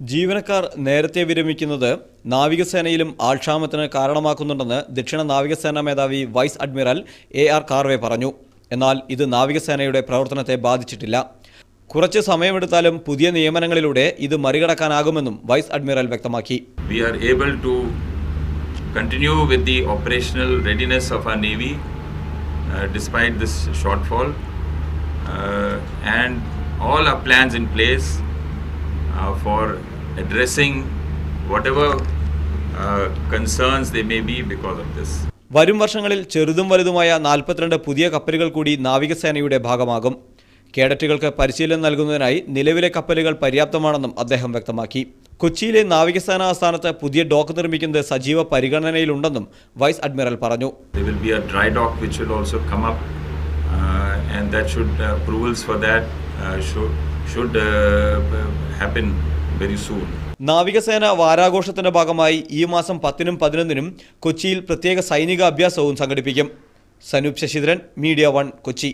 ജീവനക്കാർ നേരത്തെ വിരമിക്കുന്നത് നാവികസേനയിലും ആൾക്ഷാമത്തിന് കാരണമാക്കുന്നുണ്ടെന്ന് ദക്ഷിണ നാവികസേനാ മേധാവി vice admiral A R Karve പറഞ്ഞു. എന്നാൽ ഇത് നാവികസേനയുടെ പ്രവർത്തനത്തെ ബാധിച്ചിട്ടില്ല. കുറച്ച് സമയമെടുത്താലും പുതിയ നിയമനങ്ങളിലൂടെ ഇത് മറികടക്കാനാകുമെന്നും വൈസ് അഡ്മിറൽ വ്യക്തമാക്കി. We are able to continue with the operational readiness of our Navy despite despite this shortfall. And all our plans in place uh, for addressing whatever uh, concerns they may be because of this. വരും വർഷങ്ങളിൽ ചെറുതും വലുതുമായ നാൽപ്പത്തിരണ്ട് പുതിയ കപ്പലുകൾ കൂടി നാവികസേനയുടെ ഭാഗമാകും. കേഡറ്റുകൾക്ക് പരിശീലനം നൽകുന്നതിനായി നിലവിലെ കപ്പലുകൾ പര്യാപ്തമാണെന്നും അദ്ദേഹം വ്യക്തമാക്കി. കൊച്ചിയിലെ നാവികസേന ആസ്ഥാനത്ത് പുതിയ ഡോക്ക് നിർമ്മിക്കുന്നത് സജീവ പരിഗണനയിലുണ്ടെന്നും വൈസ് അഡ്മിറൽ പറഞ്ഞു. There will be a dry dock which will also come up, and that should uh, approvals for that uh, should should uh, happen നാവികസേന വാരാഘോഷത്തിന്റെ ഭാഗമായി ഈ മാസം പത്തിനും പതിനൊന്നിനും കൊച്ചിയിൽ പ്രത്യേക സൈനിക അഭ്യാസവും സംഘടിപ്പിക്കും. Sanoop Sasidharan Media One Kochi.